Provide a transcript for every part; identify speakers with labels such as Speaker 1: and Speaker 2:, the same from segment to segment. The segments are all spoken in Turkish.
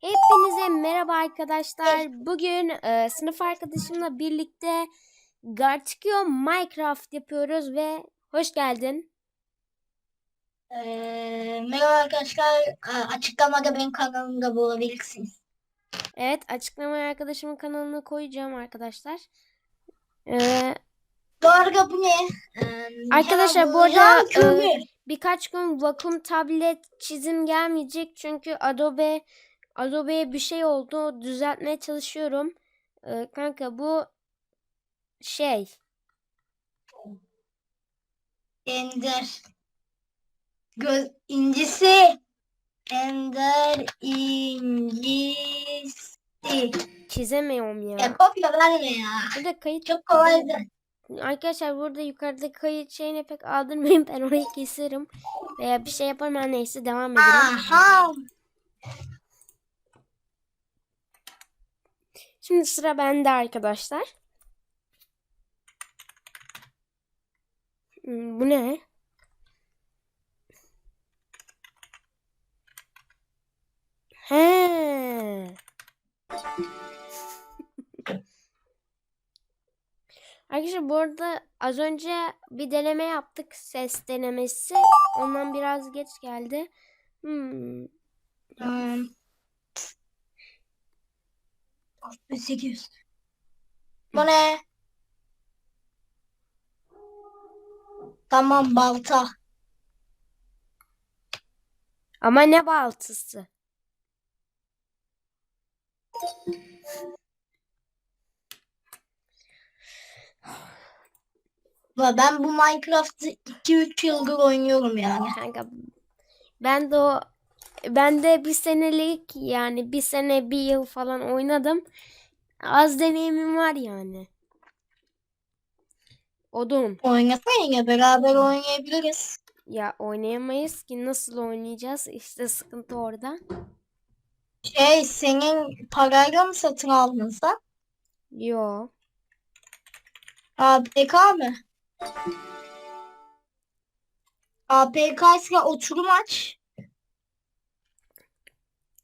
Speaker 1: Hepinize merhaba arkadaşlar. Bugün e, sınıf arkadaşımla birlikte Gartikio Minecraft yapıyoruz ve hoş geldin.
Speaker 2: Ee, merhaba arkadaşlar. Ee, Açıklamada benim kanalımda bulabilirsiniz.
Speaker 1: Evet açıklamaya arkadaşımın kanalına koyacağım arkadaşlar. E,
Speaker 2: Bu arada bu ne? Ee,
Speaker 1: Arkadaşlar, bu arada, e, birkaç gün vakum tablet çizim gelmeyecek çünkü Adobe Adobe'ye bir şey oldu. Düzeltmeye çalışıyorum. E, kanka bu şey
Speaker 2: Ender. Göz incisi. Ender incisi.
Speaker 1: çizemiyorum ya.
Speaker 2: Ya kopya verme ya.
Speaker 1: Burada kayıt
Speaker 2: Çok kolaydı.
Speaker 1: Arkadaşlar burada yukarıda kayıt şeyine pek aldırmayın. Ben orayı keserim. Veya bir şey yaparım. Her neyse devam edelim.
Speaker 2: Aha.
Speaker 1: Şimdi sıra bende arkadaşlar. Hmm, Bu ne? He. Arkadaşlar bu arada az önce bir deneme yaptık. Ses denemesi. Ondan biraz geç geldi. Hmm.
Speaker 2: Hmm. 800. Bu ne? Tamam balta.
Speaker 1: Ama ne baltısı?
Speaker 2: Ben bu Minecraft'ı 2-3 yıldır oynuyorum yani.
Speaker 1: Kanka ben de o ben de bir senelik yani bir sene bir yıl falan oynadım. Az deneyimim var yani. Odun.
Speaker 2: Oynasana ya beraber oynayabiliriz.
Speaker 1: Ya oynayamayız ki nasıl oynayacağız? İşte sıkıntı orada.
Speaker 2: Şey senin parayla mı satın aldın sen?
Speaker 1: Yo.
Speaker 2: APK mı? APK ise oturum aç.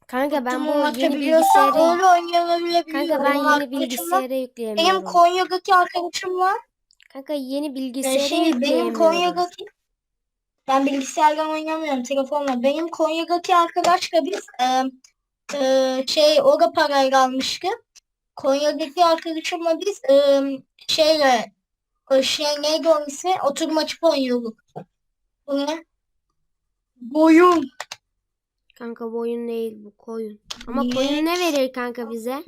Speaker 1: Kanka ben bu yeni bilgisayara
Speaker 2: öyle oynayabilirim.
Speaker 1: Kanka ben
Speaker 2: Benim
Speaker 1: yeni bilgisayara
Speaker 2: Benim
Speaker 1: yükleyemiyorum.
Speaker 2: Konya'daki arkadaşım var.
Speaker 1: Kanka yeni
Speaker 2: Ben
Speaker 1: bilgisayara
Speaker 2: şey benim. Konya'daki ben bilgisayardan oynamıyorum telefonla. Benim Konya'daki arkadaşla biz e, e, şey o da parayla almıştı. Konya'daki arkadaşımla biz e, şeyle o şey neydi onun ismi? Oturum açıp oynuyorduk. Bu ne? Boyun.
Speaker 1: Kanka bu oyun değil bu koyun. Ama
Speaker 2: Niye?
Speaker 1: koyun ne verir kanka bize?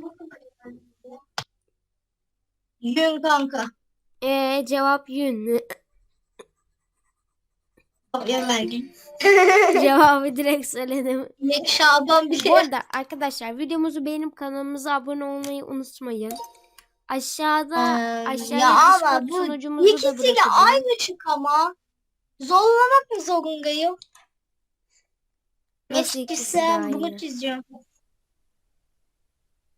Speaker 2: Yün kanka.
Speaker 1: Ee cevap yün.
Speaker 2: Kopya verdin.
Speaker 1: Cevabı direkt söyledim.
Speaker 2: Ne Şaban bir
Speaker 1: Bu arada arkadaşlar videomuzu beğenip kanalımıza abone olmayı unutmayın. Aşağıda
Speaker 2: Ee,
Speaker 1: aşağıya
Speaker 2: ya ama bu
Speaker 1: sunucumuzu da
Speaker 2: ikisiyle
Speaker 1: bırakacağım.
Speaker 2: aynı çık ama. Zorlamak mı zorundayım?
Speaker 1: Nasıl
Speaker 2: Eski
Speaker 1: ikisi de
Speaker 2: sen
Speaker 1: aynı?
Speaker 2: bunu çizeceğim.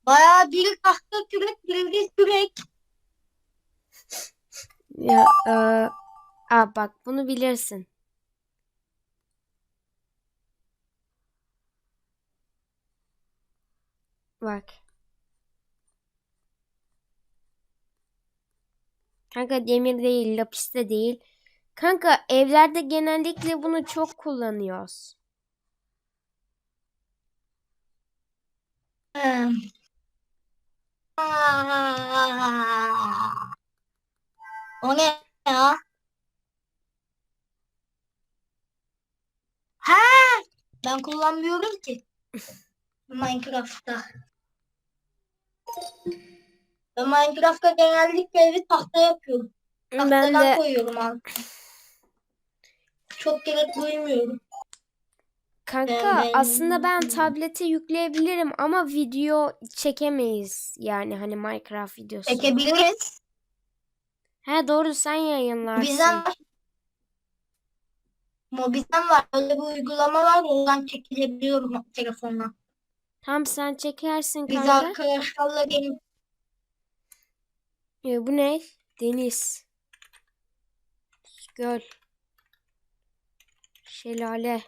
Speaker 2: Bayağı biri tahta kürek, biri kürek.
Speaker 1: Ya, e, aa, bak bunu bilirsin. Bak. Kanka demir değil, lapis de değil. Kanka evlerde genellikle bunu çok kullanıyoruz.
Speaker 2: Hmm. Aa. O ne ya? Ha, ben kullanmıyorum ki Minecraft'ta. Ben Minecraft'ta genellikle evi tahta yapıyorum.
Speaker 1: Ben
Speaker 2: Tahtadan
Speaker 1: de
Speaker 2: koyuyorum abi. Çok gerek duymuyorum.
Speaker 1: Kanka
Speaker 2: Ben-
Speaker 1: aslında ben tablete yükleyebilirim ama video çekemeyiz. Yani hani Minecraft videosu.
Speaker 2: Çekebiliriz.
Speaker 1: He doğru sen yayınlarsın.
Speaker 2: Bizden var. Mobilden var. Öyle bir uygulama var. Oradan çekilebiliyorum telefonla.
Speaker 1: Tamam sen çekersin
Speaker 2: Biz
Speaker 1: kanka.
Speaker 2: arkadaşlarla gelip
Speaker 1: Ee, bu ne? Deniz. Göl. Şelale.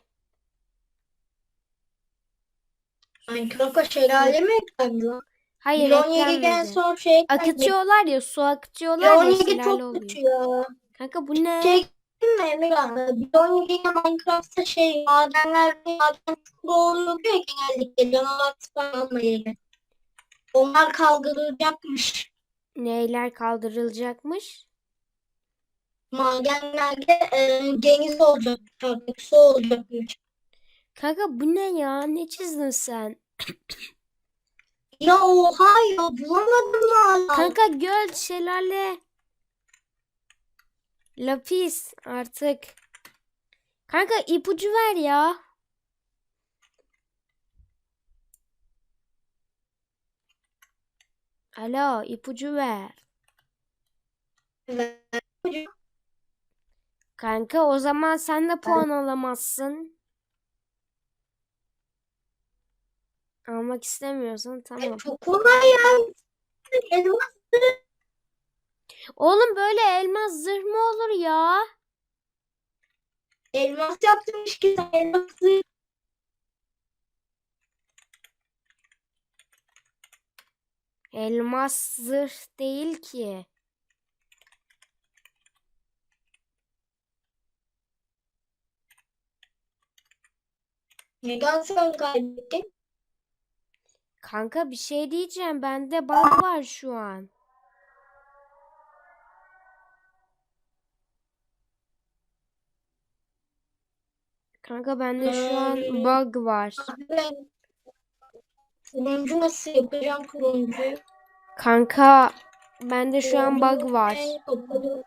Speaker 2: Minecraft'a şelale mi eklendi lan?
Speaker 1: Hayır
Speaker 2: 17 en
Speaker 1: eklenmedi.
Speaker 2: son şey eklendi.
Speaker 1: Akıtıyorlar ya su akıtıyorlar ya
Speaker 2: 17
Speaker 1: şelale
Speaker 2: çok
Speaker 1: oluyor.
Speaker 2: kötü ya.
Speaker 1: Kanka bu ne?
Speaker 2: Şey değil mi Emirhan? 17 Minecraft'ta şey madenlerde maden çukur oluyor ya genellikle canavar spawn alma yeri. Onlar kaldırılacakmış.
Speaker 1: Neyler kaldırılacakmış?
Speaker 2: Madenlerde e, deniz olacak su olacakmış.
Speaker 1: Kanka bu ne ya? Ne çizdin sen?
Speaker 2: Ya oha ya bulamadım hala.
Speaker 1: Kanka göl, şelale. Lapis artık. Kanka ipucu ver ya. Alo ipucu ver. Kanka o zaman sen de puan alamazsın. Almak istemiyorsan tamam.
Speaker 2: Çok kolay ya. Elmas
Speaker 1: Oğlum böyle elmas zırh mı olur ya?
Speaker 2: Elmas yaptırmış ki sen elması.
Speaker 1: Elmas zırh değil ki.
Speaker 2: Neden sen kaybettin?
Speaker 1: Kanka bir şey diyeceğim. Bende bug var şu an. Kanka bende şu an
Speaker 2: Hmm.
Speaker 1: bug var.
Speaker 2: Ben turuncu nasıl yapacağım turuncu?
Speaker 1: Kanka bende şu an bug var.
Speaker 2: kapalı.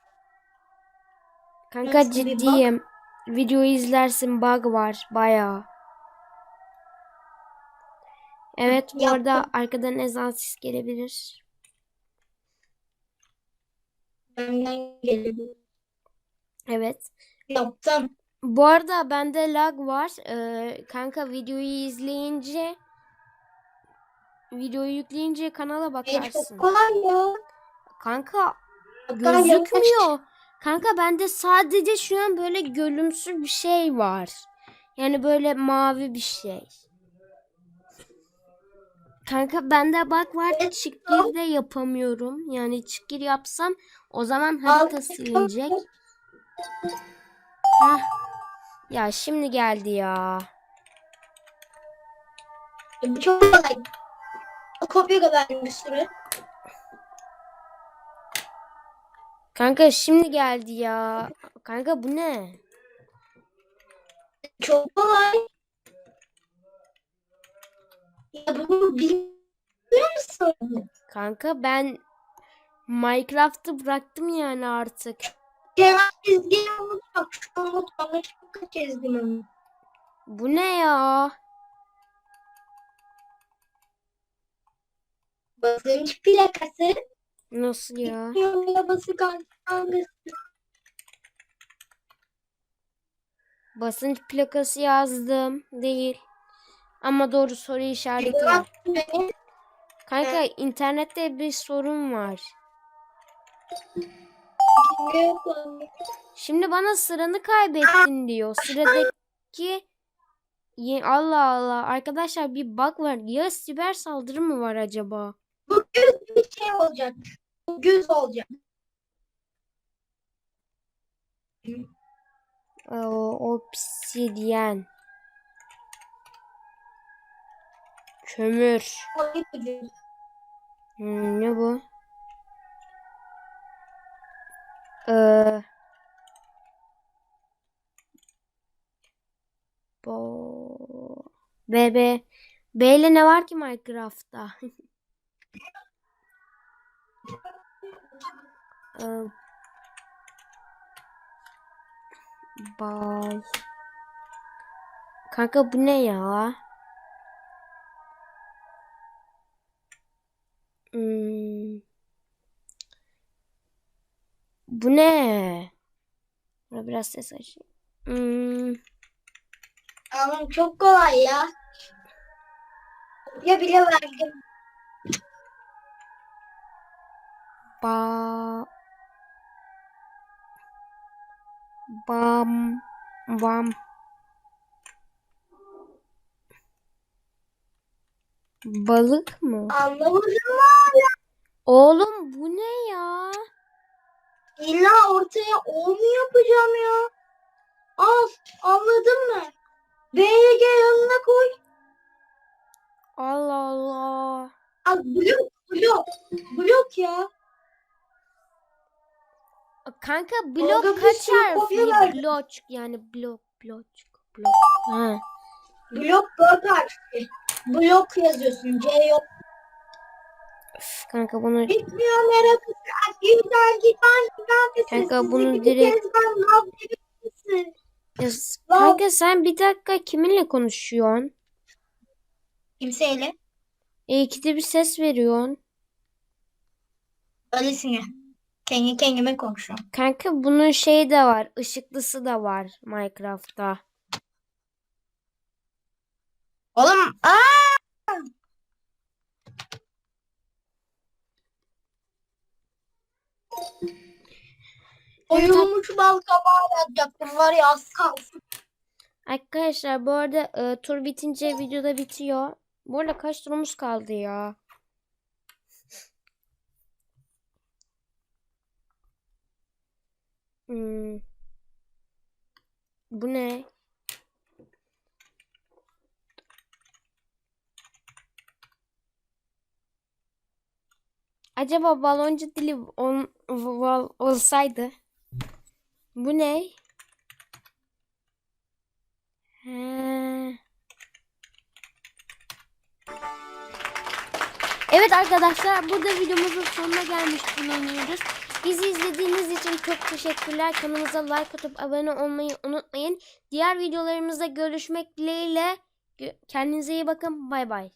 Speaker 1: Kanka ciddiyim. Videoyu izlersin bug var bayağı. Evet bu arada arkadan ezan ses gelebilir.
Speaker 2: Benden gelebilir.
Speaker 1: Evet.
Speaker 2: Yaptım.
Speaker 1: Bu arada bende lag var. Ee, kanka videoyu izleyince videoyu yükleyince kanala bakarsın.
Speaker 2: çok kolay ya.
Speaker 1: Kanka gözükmüyor. Kanka bende sadece şu an böyle gölümsü bir şey var. Yani böyle mavi bir şey. Kanka bende bak var.
Speaker 2: Evet,
Speaker 1: Çıkgir de yapamıyorum. Yani çıkgir yapsam o zaman harita silinecek. Hah. Ya şimdi geldi ya.
Speaker 2: Bu çok kolay. Kopya da verdim bir sürü.
Speaker 1: Kanka şimdi geldi ya. Kanka bu ne?
Speaker 2: Çok kolay. Ya bunu biliyor musun?
Speaker 1: Kanka ben Minecraft'ı bıraktım yani artık.
Speaker 2: Kenar çizgiyi unutma. Şu unutma. Yanlışlıkla çizdim onu.
Speaker 1: Bu ne ya?
Speaker 2: Basınç plakası.
Speaker 1: Nasıl ya?
Speaker 2: Basık hangisi.
Speaker 1: Basınç plakası yazdım. Değil. Ama doğru soru işareti var. Kanka internette bir sorun var. Şimdi bana sıranı kaybettin diyor. Sıradaki Allah Allah. Arkadaşlar bir bug var. Ya siber saldırı mı var acaba?
Speaker 2: Bu göz bir şey olacak. Bu göz olacak.
Speaker 1: Ee, obsidyen. Kömür. Hmm, ne bu? Ee, bo B B ile ne var ki Minecraft'ta? Ee, bal. Kanka bu ne ya? Hmm. Bu ne? Buna biraz ses açayım. Hmm.
Speaker 2: Ama çok kolay ya. Ya bile verdim.
Speaker 1: Ba bam bam Balık mı?
Speaker 2: Anlamadın mı?
Speaker 1: Oğlum bu ne ya?
Speaker 2: İlla ortaya o mu yapacağım ya? Anladın mı? BG yanına koy.
Speaker 1: Allah Allah.
Speaker 2: Al blok blok. Blok ya.
Speaker 1: Kanka blok
Speaker 2: Orada bir
Speaker 1: kaç
Speaker 2: sürü kopya?
Speaker 1: Blok yani blok blok blok. Ha.
Speaker 2: Blok dört harfli. Blok yazıyorsun. C yok.
Speaker 1: Üf, kanka bunu
Speaker 2: Bitmiyor merakı. Güzel gitar gitar.
Speaker 1: Kanka bunu direkt-
Speaker 2: Lan.
Speaker 1: Kanka sen bir dakika kiminle konuşuyorsun?
Speaker 2: Kimseyle.
Speaker 1: E ikide bir ses veriyorsun.
Speaker 2: Öylesine. Kendi kendime konuşuyorum.
Speaker 1: Kanka bunun şeyi de var. ışıklısı da var Minecraft'ta.
Speaker 2: Oğlum aa! Oyulmuş bal kabağı yapacaktım var ya az kalsın.
Speaker 1: Arkadaşlar bu arada e, tur bitince videoda bitiyor. Bu arada kaç turumuz kaldı ya? Hmm. Bu ne? Acaba baloncu dili on, val- olsaydı. Bu ne? Evet arkadaşlar burada videomuzun sonuna gelmiş bulunuyoruz. Bizi izlediğiniz için çok teşekkürler. Kanalımıza like atıp abone olmayı unutmayın. Diğer videolarımızda görüşmek dileğiyle. Kendinize iyi bakın. Bay bay.